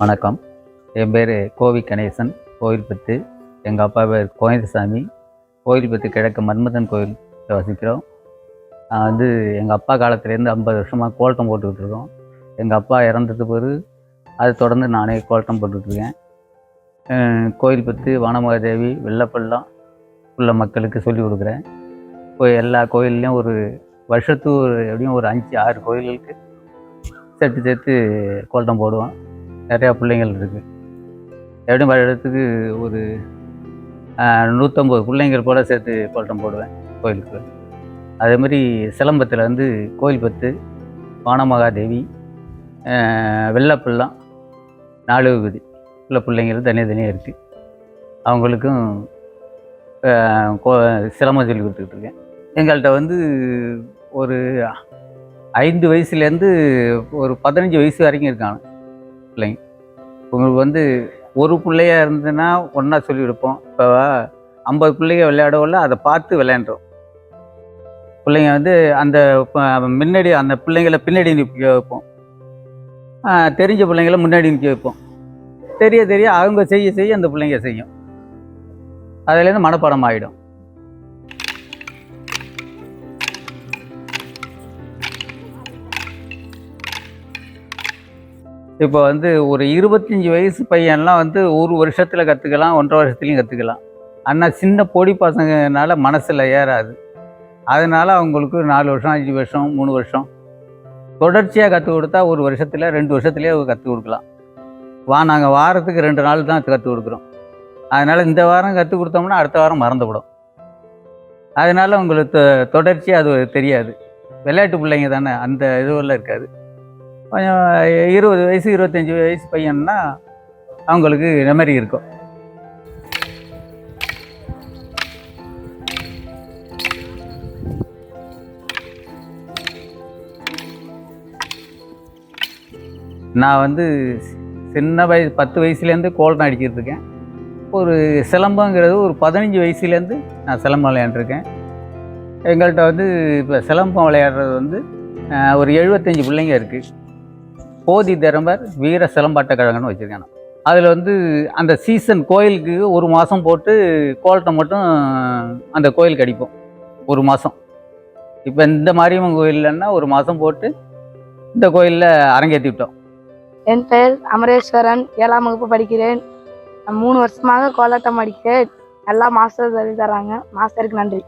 வணக்கம். என் பேர் கோவி கணேசன். கோவில்பத்து எங்கள் அப்பா பேர் கோவிந்தசாமி கோவில்பத்து கிழக்கு மன்மதன் கோயில் வசிக்கிறோம். நான் வந்து எங்கள் அப்பா காலத்துலேருந்து ஐம்பது வருஷமாக கோல்ட்டம் போட்டுக்கிட்டு இருக்கோம். எங்கள் அப்பா இறந்தது பிறகு அதை தொடர்ந்து நானே கோல்ட்டம் போட்டுட்ருக்கேன் கோயில்பத்து வானமகாதேவி வெள்ளப்பள்ளம் உள்ள மக்களுக்கு சொல்லிக் கொடுக்குறேன். இப்போ எல்லா கோயில்லையும் ஒரு வருஷத்துக்கு ஒரு எப்படியும் ஒரு அஞ்சு ஆறு கோயில்களுக்கு சேர்த்து சேர்த்து கோல்ட்டம் போடுவோம். நிறையா பிள்ளைங்கள் இருக்குது எப்படியும் இடத்துக்கு ஒரு நூற்றம்பது பிள்ளைங்கள் கூட சேர்த்து பட்டம் போடுவேன் கோயிலுக்கு. அதே மாதிரி சிலம்பத்தில் வந்து கோயில்பத்து வானமகாதேவி ஆஹ், நாலு விகுதி உள்ள பிள்ளைங்கள் தனித்தனியாக இருக்குது அவங்களுக்கும் கோ சிலம்பம் சொல்லி கொடுத்துக்கிட்டு இருக்கேன். எங்கள்கிட்ட வந்து ஒரு ஐந்து வயசுலேருந்து ஒரு பதினஞ்சு வயசு வரைக்கும் இருக்காங்க. பிள்ளைங்க உங்களுக்கு வந்து ஒரு பிள்ளையா இருந்ததுன்னா ஒன்றா சொல்லி கொடுப்போம் இப்போ ஐம்பது பிள்ளைங்க விளையாடவில்ல அதை பார்த்து விளையாண்டுறோம் பிள்ளைங்க வந்து அந்த முன்னாடி அந்த பிள்ளைங்கள பின்னாடி நிற்க வைப்போம். தெரிஞ்ச பிள்ளைங்கள முன்னாடி நிற்க வைப்போம். தெரிய தெரிய அவங்க செய்ய செய்ய அந்த பிள்ளைங்க செய்யும். அதுலேருந்து மனப்பாடம் ஆகிடும் இப்போ வந்து ஒரு இருபத்தஞ்சி வயசு பையன்லாம் வந்து ஒரு வருஷத்தில் கற்றுக்கலாம் ஒன்றரை வருஷத்துலையும் கற்றுக்கலாம் ஆனால் சின்ன பொடி பசங்கனால மனசில் ஏறாது. அதனால் அவங்களுக்கு நாலு வருஷம் அஞ்சு வருஷம் மூணு வருஷம். தொடர்ச்சியாக கற்றுக் கொடுத்தா ஒரு வருஷத்தில் ரெண்டு வருஷத்துலேயே கற்றுக் கொடுக்கலாம். வா நாங்கள் வாரத்துக்கு ரெண்டு நாள் தான் கற்றுக் கொடுக்குறோம். அதனால் இந்த வாரம் கற்றுக் கொடுத்தோம்னா அடுத்த வாரம் மறந்துவிடும். அதனால் உங்களுக்கு தொடர்ச்சியாக அது தெரியாது. விளையாட்டு பிள்ளைங்க தானே அந்த இதுவெல்லாம் இருக்காது. கொஞ்சம் இருபது வயசு இருபத்தஞ்சி வயசு பையன்னா அவங்களுக்கு மெமரி இருக்கும். நான் வந்து சின்ன வயசு பத்து வயசுலேருந்து கோல்டன் அடிக்கிட்டு இருக்கேன் ஒரு சிலம்பங்கிறது ஒரு பதினஞ்சு வயசுலேருந்து நான் சிலம்பம் விளையாண்டுருக்கேன். எங்கள்கிட்ட வந்து இப்போ சிலம்பம் விளையாடுறது வந்து ஒரு எழுபத்தஞ்சி பிள்ளைங்க இருக்குது போதி திறம்பர் வீர சிலம்பாட்ட கழகம்னு வச்சுருக்கேன் அதில் வந்து அந்த சீசன் கோயிலுக்கு ஒரு மாதம் போட்டு கோலத்தை மட்டும் அந்த கோயிலுக்கு அடிப்போம். ஒரு மாதம் இப்போ இந்த மாரியம்மன் கோயில்லன்னா ஒரு மாதம் போட்டு இந்த கோயிலில் அரங்கேற்றி விட்டோம். என் பெயர் அமரேஸ்வரன். ஏழாம் வகுப்பு படிக்கிறேன். மூணு வருஷமாக கோலாட்டம் அடிக்கிறேன் நல்லா மாஸ்டர் சொல்லி தராங்க. மாஸ்டருக்கு நன்றி.